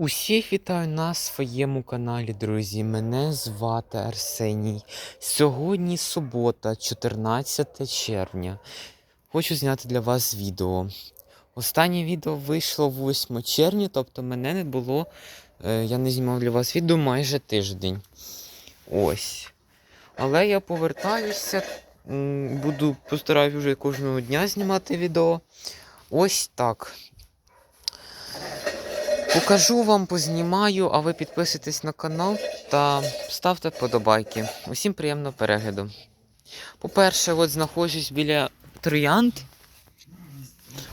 Усіх вітаю на своєму каналі, друзі. Мене звати Арсеній. Сьогодні субота, 14 червня. Хочу зняти для вас відео. Останнє відео вийшло 8 червня, тобто мене не було. е, Я не знімав для вас відео майже тиждень. Ось. Але я повертаюся. Буду постараюсь вже кожного дня знімати відео. Ось так. Покажу вам, познімаю, а ви підписуйтесь на канал та ставте вподобайки. Усім приємного перегляду. По-перше, от знаходжусь біля троянд.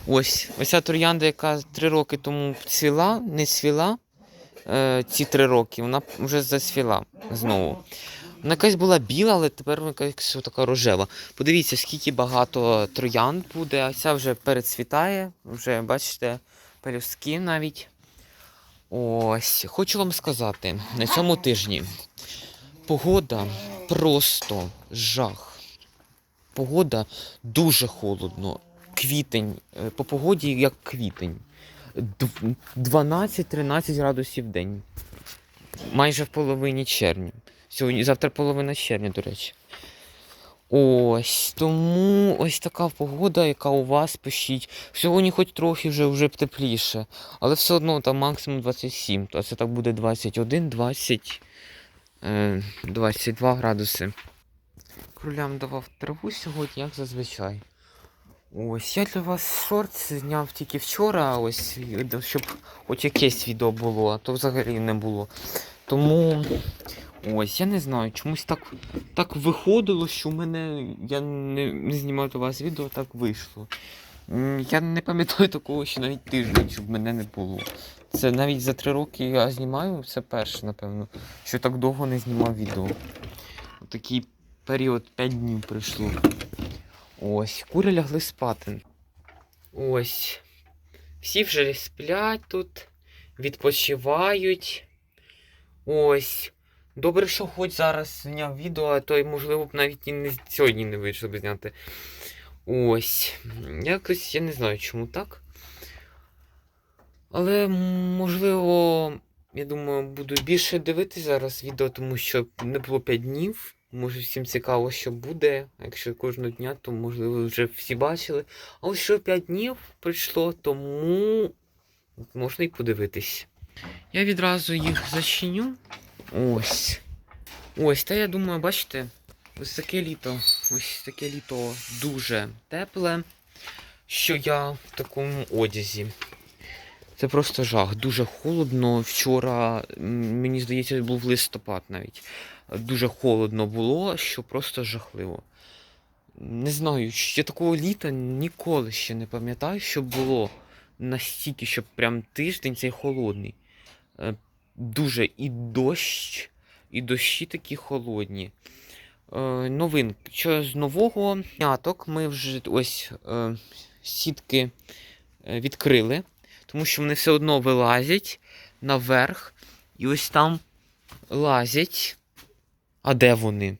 Ось, ось ця троянда, яка три роки тому цвіла, не цвіла е, ці три роки, вона вже зацвіла знову. Вона якась була біла, але тепер вона якась така рожева. Подивіться, скільки багато троянд буде, а ця вже перецвітає, вже бачите, пелюстки навіть. Ось, хочу вам сказати, на цьому тижні погода просто жах. Погода дуже холодно. Квітень. е, По погоді як квітень. 12-13 градусів в день. Майже в половині червня. Сьогодні, завтра половина червня, до речі. Ось тому ось така погода, яка у вас пишіть. Сьогодні хоч трохи вже, вже тепліше, але все одно там максимум 27, то це так буде 21, 20, е, 22 градуси. Кролям давав траву сьогодні, як зазвичай. Ось я для вас шорт зняв тільки вчора, ось, щоб хоч якесь відео було, а то взагалі не було. Тому ось, я не знаю, чомусь так, так виходило, що в мене я не, не знімав до вас відео, так вийшло. Я не пам'ятаю такого, що навіть тиждень, щоб мене не було. Це навіть за три роки я знімаю, це перше, напевно, що так довго не знімав відео. Такий період 5 днів пройшло. Ось, кури лягли спати. Ось. Всі вже сплять тут, відпочивають. Ось. Добре, що хоч зараз зняв відео, а то й, можливо, б навіть і не сьогодні не вийшло б зняти. Ось. Якось я не знаю, чому так. Але, можливо, я думаю, буду більше дивитися зараз відео, тому що не було 5 днів. Може, всім цікаво, що буде. Якщо кожного дня, то можливо вже всі бачили. А ось що 5 днів пройшло, тому можна і подивитись. Я відразу їх зачиню. Ось. Ось, та я думаю, бачите, ось таке літо. Ось таке літо дуже тепле, що я в такому одязі. Це просто жах. Дуже холодно. Вчора, мені здається, був листопад навіть. Дуже холодно було, що просто жахливо. Не знаю, ще такого літа ніколи ще не пам'ятаю, що було настільки, щоб прям тиждень цей холодний. Дуже і дощ, і дощі такі холодні. Е, Новин. Що з нового м'яток ми вже ось е, сітки е, відкрили, тому що вони все одно вилазять наверх. І ось там лазять. А де вони?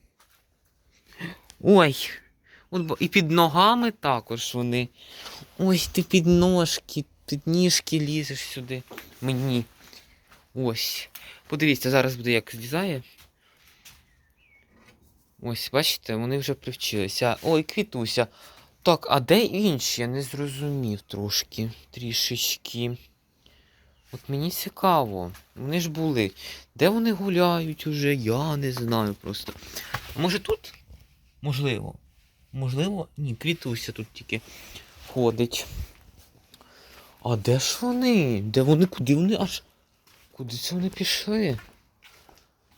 Ой! І під ногами також вони. Ось ти під ножки, під ніжки лізеш сюди. Мені. Ось. Подивіться, зараз буде як злізає. Ось, бачите, вони вже привчилися. Ой, квітуся. Так, а де інші? Я не зрозумів трошки. Трішечки. От мені цікаво. Вони ж були. Де вони гуляють уже? Я не знаю просто. А може тут? Можливо. Можливо? Ні, квітуся тут тільки ходить. А де ж вони? Де вони? Куди вони аж. Куди це вони пішли?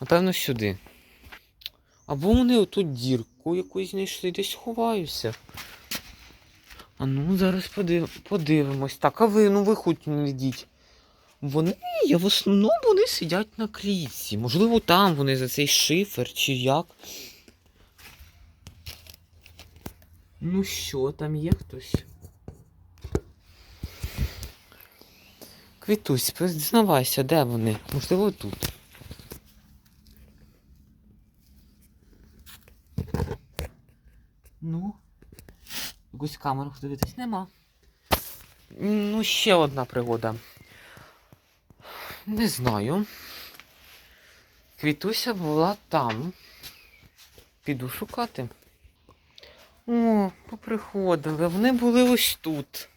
Напевно, сюди. Або вони отут дірку якусь знайшли, десь ховаюся. А ну, зараз подив... подивимось. Так, а ви, ну ви хоч не йдіть. Вони, я в основному вони сидять на клітці. Можливо, там вони за цей шифер чи як. Ну що, там є хтось? Квітусь, признавайся, де вони? Можливо, тут. Ну. Якусь камеру дивитись нема. Ну, ще одна пригода. Не знаю. Квітуся була там. Піду шукати. О, поприходили. Вони були ось тут.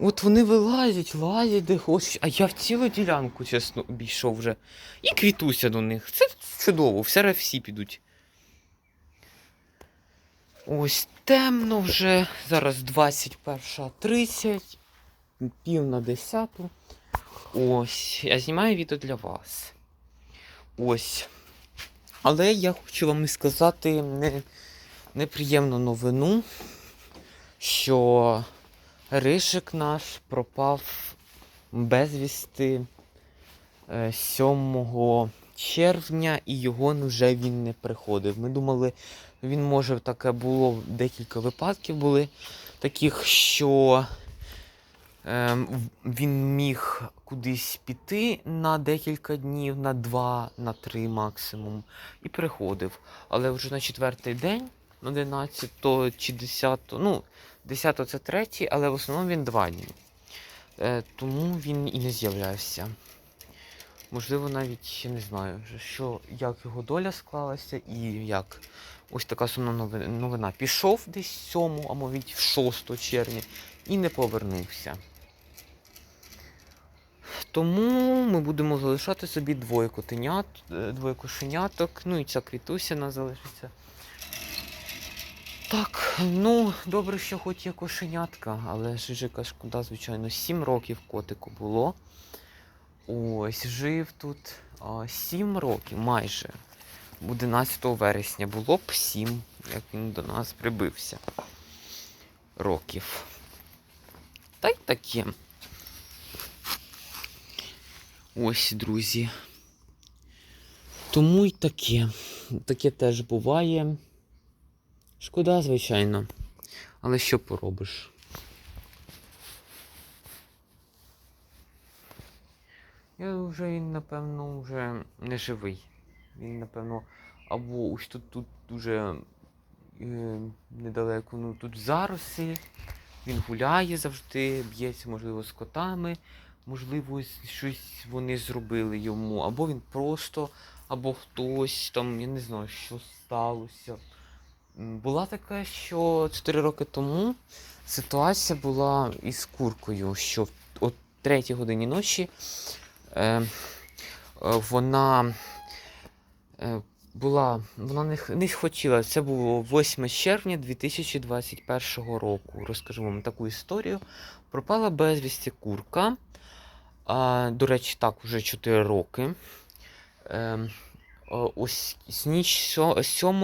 От вони вилазять, лазять де хочуть, а я в цілу ділянку, чесно, обійшов вже. І квітуся до них. Це чудово, все всі підуть. Ось темно вже. Зараз 21.30, пів на 10. Ось, я знімаю відео для вас. Ось. Але я хочу вам і сказати не, неприємну новину, що Ришик наш пропав безвісти е, 7 червня і його вже він не приходив. Ми думали, він може таке було, декілька випадків були таких, що ем, він міг кудись піти на декілька днів, на два, на три максимум, і приходив. Але вже на четвертий день, 11 чи 10, ну, 10 це третій, але в основному він два дні. Е, тому він і не з'являвся. Можливо, навіть я не знаю, що, як його доля склалася і як. Ось така сумна новина. Пішов десь 7, а мабуть 6 червня і не повернувся. Тому ми будемо залишати собі двоє котенят, е, двоє кошеняток, ну і ця квітуся нас залишиться. Так, ну, добре, що хоч є кошенятка, але Жижика шкода, звичайно, 7 років котику було. Ось, жив тут а, 7 років майже. 11 вересня було б 7, як він до нас прибився. Років. Та й таке. Ось, друзі. Тому й таке. Таке теж буває. Шкода, звичайно. Але що поробиш? Я вже він, напевно, вже не живий. Він, напевно, або ось тут, тут дуже е, недалеко, ну тут зароси. Він гуляє завжди, б'ється, можливо, з котами. Можливо, щось вони зробили йому. Або він просто, або хтось там, я не знаю, що сталося. Була така, що 4 роки тому ситуація була із куркою, що о 3 годині ночі е, е, вона е, була, вона не, не хотіла. Це було 8 червня 2021 року. Розкажу вам таку історію. Пропала безвісті курка. А, до речі, так, уже 4 роки. Ось з ніч з 7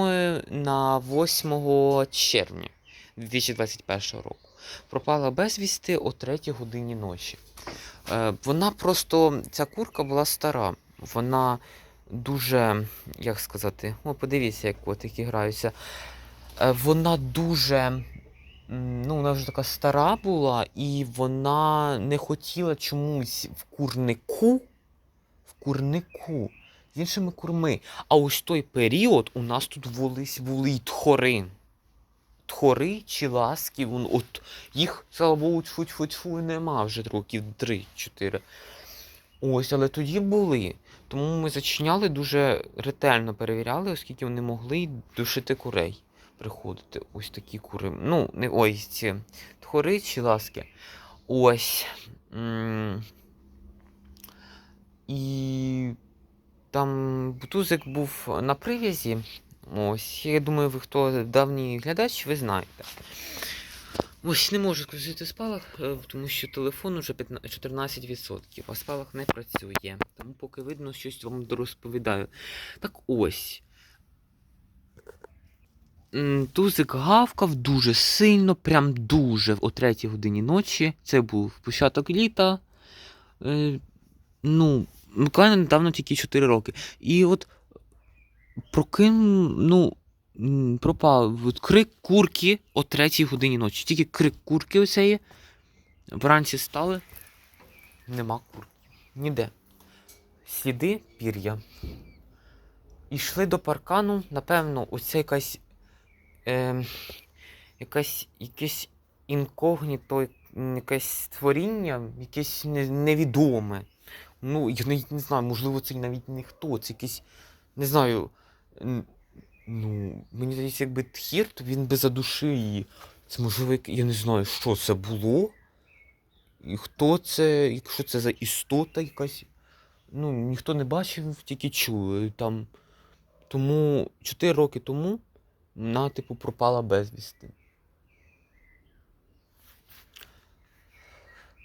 на 8 червня 2021 року. Пропала безвісти о 3 годині ночі. Е, вона просто, ця курка була стара. Вона дуже, як сказати, о, подивіться, як котики граються. Е, вона дуже. Ну, вона вже така стара була, і вона не хотіла чомусь в курнику, в курнику з іншими курми. А ось той період у нас тут волись були й тхори. Тхори чи ласки, вон, от їх, слава Богу, тьфу тьфу тьфу нема вже років 3-4. Ось, але тоді були. Тому ми зачиняли дуже ретельно перевіряли, оскільки вони могли душити курей приходити. Ось такі кури. Ну, не ой, ці тхори чи ласки. Ось. М, І там бутузик був на прив'язі. Ось, я думаю, ви хто давній глядач, ви знаєте. Ось не можу включити спалах, е, тому що телефон уже 14%, а спалах не працює. Тому поки видно, щось вам розповідаю. Так ось. Тузик гавкав дуже сильно, прям дуже о 3 годині ночі. Це був початок літа. Е, ну, буквально недавно тільки 4 роки. І от прокинув, ну, пропав от крик курки о 3 годині ночі. Тільки крик курки оцеї. Вранці стали. Нема курки. Ніде. Сліди пір'я. Ішли до паркану, напевно, оце якась. Е, якась якесь інкогніто якесь творіння, якесь невідоме. Ну, я навіть не знаю, можливо, це навіть не хто, це якийсь, не знаю. Ну, мені здається, якби тхір, то він би задушив її. Це можливо, я не знаю, що це було. І хто це, якщо це за істота якась. Ну, ніхто не бачив, тільки чули. Там. Тому 4 роки тому вона, типу, пропала безвісти.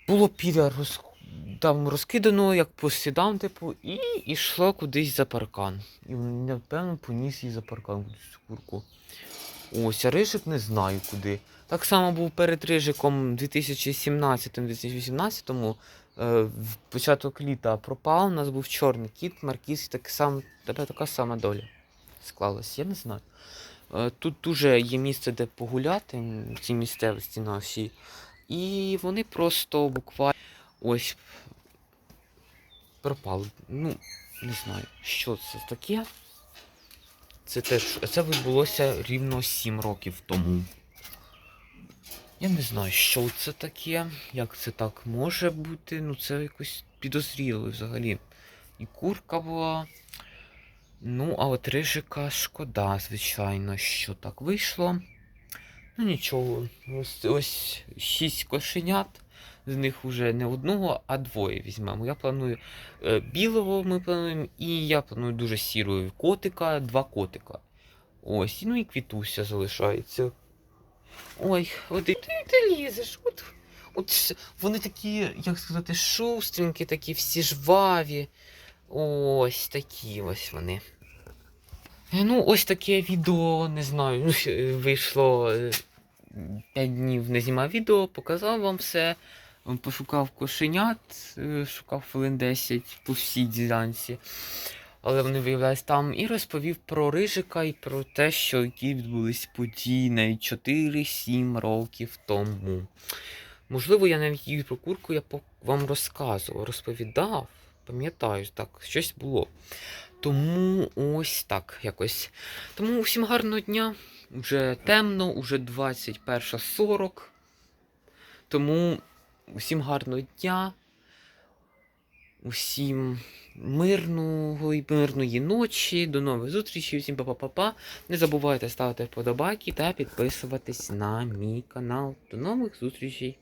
Було роз... там розкидано, як по слідам, типу, і йшло кудись за паркан. І напевно, поніс її за паркан кудись курку. Ось, а рижик не знаю куди. Так само був перед рижиком 2017-2018. Е, в початок літа пропав, у нас був чорний кіт, маркіз, так сам, така сама доля склалась, я не знаю. Е, тут дуже є місце, де погуляти, в цій місцевості нашій. І вони просто буквально ось пропали. Ну, не знаю, що це таке. Це теж це відбулося рівно 7 років тому. Я не знаю, що це таке, як це так може бути. Ну це якось підозріло взагалі. І курка була. Ну, а от рижика шкода, звичайно, що так вийшло. Ну нічого, ось, ось шість кошенят. З них вже не одного, а двоє візьмемо. Я планую е, білого ми плануємо, і я планую дуже сірого котика, два котика. Ось, ну і квітуся залишається. Ой, от і ти, ти лізеш. От, от вони такі, як сказати, шустренькі, такі всі жваві. Ось такі ось вони. Е, Ну, ось таке відео, не знаю, ну, е, вийшло 5 днів не знімав відео, показав вам все. Пошукав кошенят, е, шукав хвилин 10 по всій ділянці. Але вони виявлялись там і розповів про рижика і про те, що які відбулись події навіть 4-7 років тому. Можливо, я навіть і про курку я вам розказував, розповідав, пам'ятаю, так, щось було. Тому ось так якось. Тому всім гарного дня. Уже темно, уже 21.40. Тому усім гарного дня. Усім мирного і мирної ночі. До нових зустрічей. усім па-па-па-па. Не забувайте ставити вподобайки та підписуватись на мій канал. До нових зустрічей.